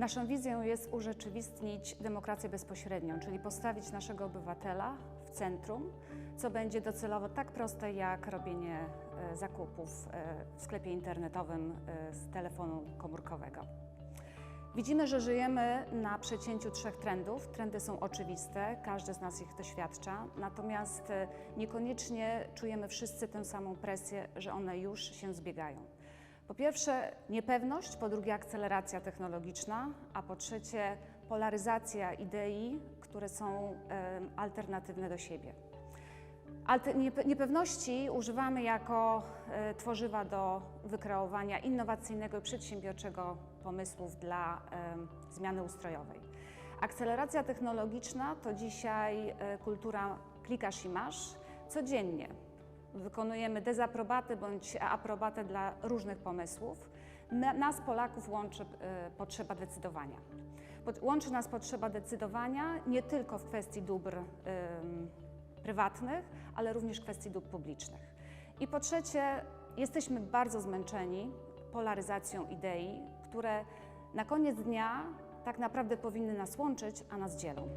Naszą wizją jest urzeczywistnić demokrację bezpośrednią, czyli postawić naszego obywatela w centrum, co będzie docelowo tak proste jak robienie e, zakupów e, w sklepie internetowym e, z telefonu komórkowego. Widzimy, że żyjemy na przecięciu trzech trendów. Trendy są oczywiste, każdy z nas ich doświadcza, natomiast niekoniecznie czujemy wszyscy tę samą presję, że one już się zbiegają. Po pierwsze niepewność, po drugie akceleracja technologiczna, a po trzecie polaryzacja idei, które są alternatywne do siebie. Niepewności używamy jako e, tworzywa do wykreowania innowacyjnego i przedsiębiorczego pomysłów dla zmiany ustrojowej. Akceleracja technologiczna to dzisiaj e, kultura klikasz i masz codziennie. Wykonujemy dezaprobatę bądź aprobatę dla różnych pomysłów. Na- Nas, Polaków, łączy e, potrzeba decydowania. Łączy nas potrzeba decydowania nie tylko w kwestii dóbr prywatnych, ale również kwestii dóbr publicznych. I po trzecie, jesteśmy bardzo zmęczeni polaryzacją idei, które na koniec dnia tak naprawdę powinny nas łączyć, a nas dzielą.